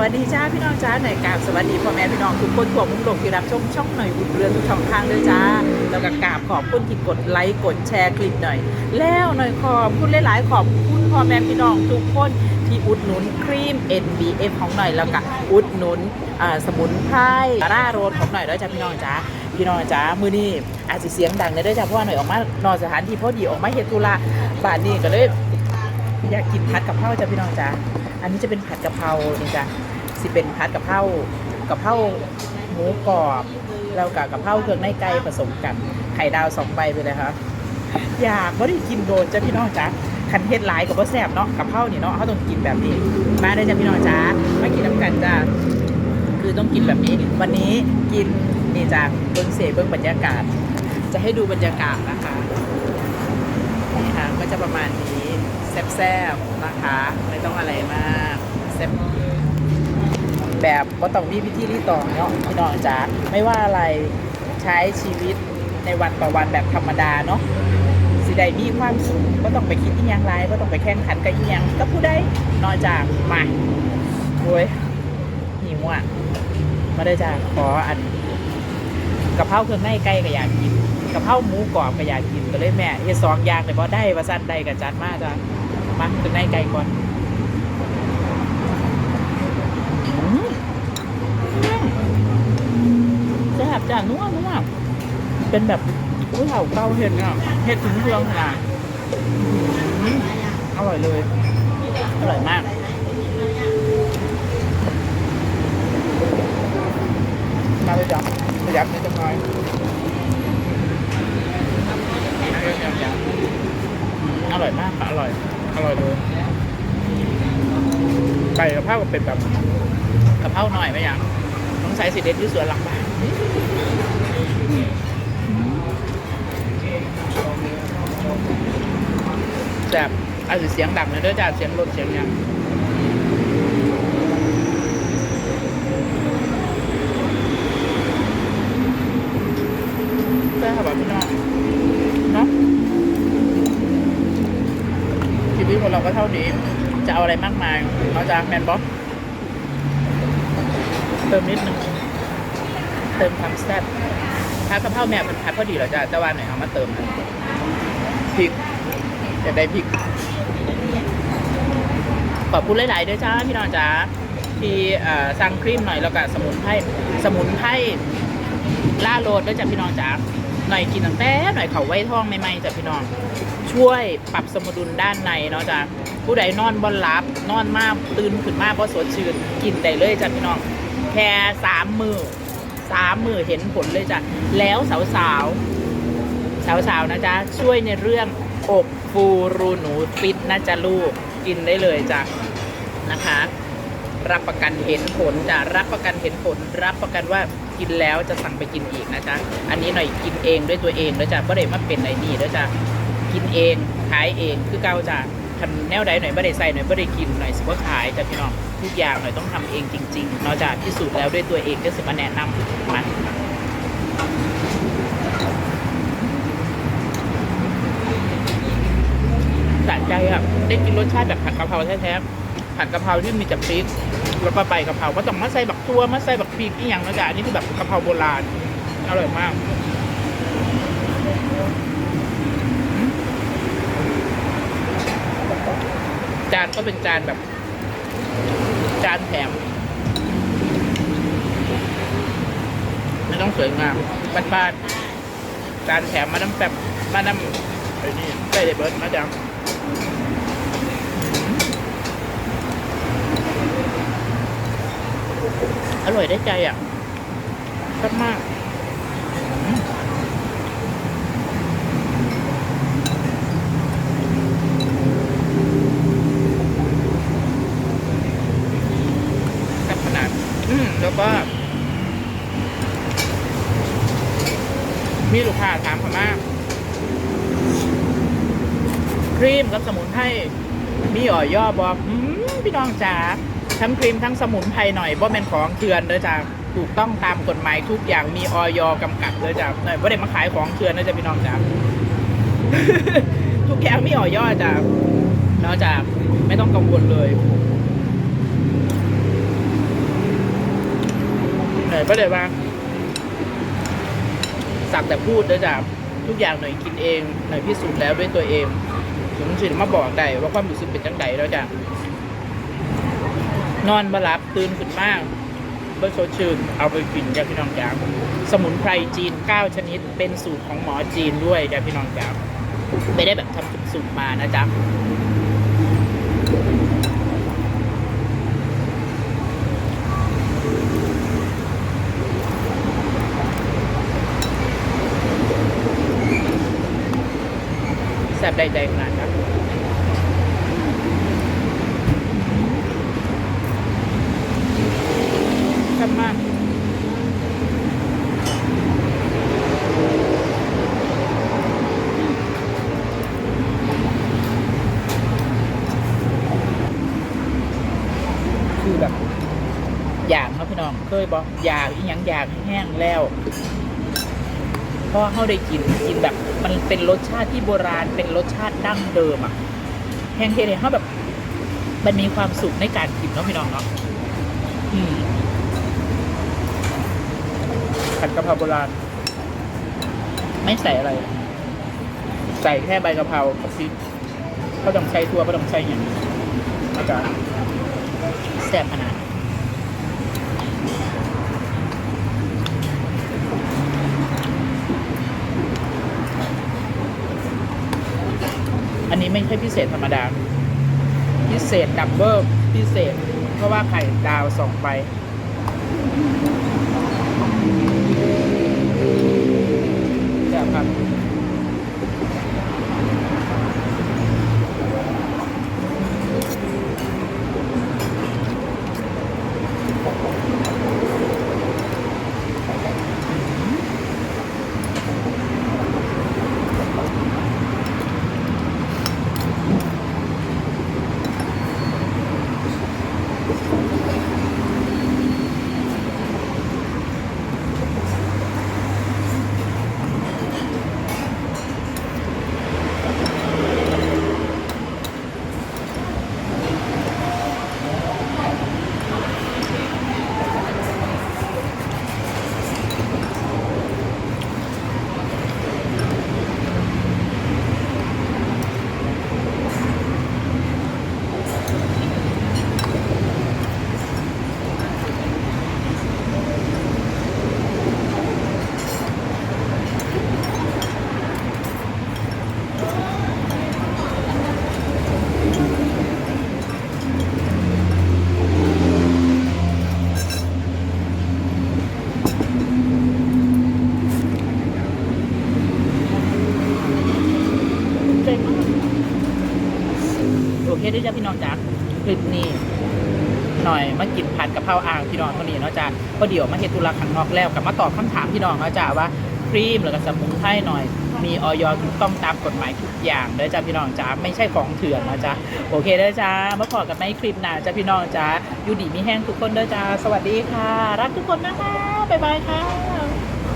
วัสดีจ้าพี่น้องจ้าหน่อยกราบสวัสดีพ่อแม่พี่น้องทุกคนทั่วมุมโลกที่รับชมช่องหน่อยอุ่นเรือนทุกช่องทางด้วยจ้าแล้วก็กราบขอบคุณที่กดไลค์กดแชร์คลิปหน่อย แล้วหน่อยขอบคุณหลายๆขอบคุณพ่อแม่พี่น้องทุกคนที่อุดหนุนครีม NBF ของหน่อยแล้วก็อุดหนุนอ่าสมุนไพรร่าโรนของหน่อยด้วยจ้าพี่น้องจ้าพี่น้องจ้ามือนี้อาจจะเสียงดังเลยด้วยจ้าเพราะว่าหน่อยออกมานอนสถานที่พอดีออกมาเฮดธุระบ้านนี้ก็เลยอยากกินผัดกะเพราจ้ะพี่น้องจ้าอันนี้จะเป็นผัดกะเพรานี่จ้ะ สิเป็นผัดกะเพรากะเพราหมูกรอบแล้วกับกะเพราเครื่องในไก่ผสมกันไข่ดาวสองใบไปเลยครับอยากว่าได้กินโดนจ้ะพี่น้องจ้าคันเทศหลายกับว่าแซ่บเนาะกะเพรานี่เนาะเขาต้องกินแบบนี้มาได้จ้ะพี่น้องจ้ามากินน้ำกันจ้าคือต้องกินแบบนี้ วันนี้กินนี่จ้าเบิ้งเสเบิ้งบรรยากาศ จะให้ดูบรรยากาศนะคะนี่ค่ะก็จะประมาณนี้แซ่บๆนะคะ ไม่ต้องอะไรมากแซ่บ แบบก็ต้องมีพิธีรีตองเนาะพี่น้องจ๋าไม่ว่าอะไรใช้ชีวิตในวันต่อวันแบบธรรมดาเนาะสิใดมีความสุขก็ต้องไปคิดที่ยังไรก็ต้องไปแข่งขันกับยังก็ผู้ใดนอกจากมาโอ้ยหิวอะมาได้จ้าขออันกะเพราเครื่องในไก่ก็อยากกินกะเพราหมูกรอบก็อยากกินก็เลยแม่เฮ็ดสองอย่างเลยบ่ได้ว่าสั้นได้กับจัดมากจ้ะมาถึงในไก่ก่อนอืม แซ่บจ้ะนัวนัวเป็นแบบผู้เฒ่าเก่าเห็ดเนี่ยเห็ดถึงเครื่องขนาดอื้อหืออร่อยเลย อร่อยมากมาเลยจ้ะประหยัดนิดหน่อยอร่อยมากค่ะอร่อย อร่อยเลยไก่กะเพราก็เป็นแบบกะเพราหน่อยไหมยังต้องใช้สีเด็ดที่สวนหลังบ้าน แบบอาจจะเสียงดังเลยเด้วยจ้าเสียงรถเสียงหยังแซ่บแบบพี่น้องเนาะชีวิตคนเราก็เท่านี้ จะเอาอะไรมากมายเราจะแมนบ็อกเติมนิดนึงเติมความแซ่บ ผัดกะเพราแม่มันผัดพอดีเหรอจ้ะจะว่าหน่อยเอามาเติมนะพริกจะได้พริกขอบคุณหลาย ๆ ด้วยจ้าพี่น้องจ้าที่เอ่อสั่งครีมหน่อยแล้วก็สมุนไพรสมุนไพรล่าโรดด้วยจ้ะพี่น้องจ้าหน่อยกินตั้งแต่หน่อยเขาไว้ท้องใหม่ๆจ้ะพี่น้อง ช่วยปรับสมดุลด้านในเนาะจ้ะผู้ใดนอนบนหลับนอนมากตื่นขึ้นมากก็สดชื่นกินได้เลยจ้ะพี่น้อง แค่สามมือ สามมือเห็นผลเลยจ้ะแล้วสาวสาวสาวสาวๆนะจ๊ะช่วยในเรื่องอกฟูรูหนูฟิตนะจ๊ะลูกกินได้เลยจ้ะนะคะ รับประกันเห็นผลจ้ะรับประกันเห็นผล รับประกันว่ากินแล้วจะสั่งไปกินอีกนะจ๊ะอันนี้หน่อยกินเองด้วยตัวเองด้วยจ้ะไม่ได้มาเป็นไอ้นี่ด้วยจ้ะกินเองขายเองคือเก่าจ้ะ คันแนวใดหน่อยไม่ได้ใส่หน่อยไม่ได้กินหน่อยสิว่าขายจ้ะพี่น้องทุกอย่างหน่อยต้องทำเองจริงๆเนอกจากพิสูจน์แล้วด้วยตัวเองก็สิมาแนะนำมาสะใจอะได้กินรสชาติแบบผัดกะเพราแท้ๆผัดกะเพราที่มีแต่พริกแล้วก็ใบกะเพราก็ต้องมาใส่บักตัวมาใส่บักพริกอีกอย่างนะจ๊ะอันนี้คือแบบกะเพราโบราณอร่อยมาก จานก็เป็นจานแบบ จานแถม ไม่ต้องสวยงามบ้านๆจานแถมมาน้ำแบบมาน้ำไอ้นี่ได้เลยเบิร์ดมาจังอร่อยได้ใจอะชอบมากอืมแซ่บขนาด อืมแล้วก็มีลูกค้าถามเขามากครีมกับสมุนไพรมีอ่อยย่อบอกพี่น้องจ๋าทั้งครีมทั้งสมุนไพรหน่อยบ่แม่นของเถื่อนเด้อจ้าถูกต้องตามกฎหมายทุกอย่างมีออยกำกับเด้อจ้าหน่อยบ่ได้มาขายของเถื่อนนะจ้ะพี่น้องจ๋าทุกอย่างมีอ่อยย่อจ้ะเนาะจ้าไม่ต้องกังวลเลย ก็เลยว่าสักแต่พูดด้อจ้ะทุกอย่างหน่อยกินเองหน่อยพิสูจน์แล้วด้วยตัวเองถึงสิมาบอกได้ว่าความรู้สึกเป็นจังไดแล้วจ้ะนอนมารับตื่นขึ้นมากเบอร์โซชื่นเอาไปกินจ้ะพี่น้องจ๋าสมุนไพรจีน 9 ชนิด เป็นสูตรของหมอจีนด้วยจ้ะพี่น้องจ๋าไม่ได้แบบทำสูตรมานะจ๊ะ แซ่บได้ใจขนาดนั้นแซ่บมากคือแบบอยากเนาะพี่น้องเคยบอกอยากอีหยังอยากแห้งแล้วเพราะว่าเขาได้กินกินแบบ มันเป็นรสชาติที่โบราณ เป็นรสชาติดั้งเดิมอะแหงเทเนี่ยเขาแบบ มันมีความสุขในการกินเนาะพี่น้องเนาะอืมผัดกะเพราโบราณ ไม่ใส่อะไร ใส่แค่ใบกะเพรากับพริกเขาต้องใช้ทั่วเขาต้องใช้อย่างอาจารย์แซ่บขนาด อันนี้ไม่ใช่พิเศษธรรมดา พิเศษดับเบิลพิเศษ เพราะว่าไข่ดาวสองใบ โอเคด้วยจ้ะพี่น้องจ๋าคลิปนี้หน่อยมากินผัดกะเพราอ่างพี่น้องเท่านี้เนาะจ้ะเพราะเดี๋ยวมาเฮดตุลาขังนอกแล้วกับมาตอบคำถามพี่น้องเนาะจ้ะว่าครีมหรือกับสมุนไพรหน่อย มีออยถูกต้องตามกฎหมายทุกอย่างเด้อจ้ะพี่น้องจ้าไม่ใช่ของเถื่อนนะจ้ะโอเคเด้อจ้ามาพอกันในคลิปหนาจ้ะพี่น้องจ้าอยู่ดีมีแห้งทุกคนเด้อจ้าสวัสดีค่ะ รักทุกคนนะคะบ๊ายบายค่ะ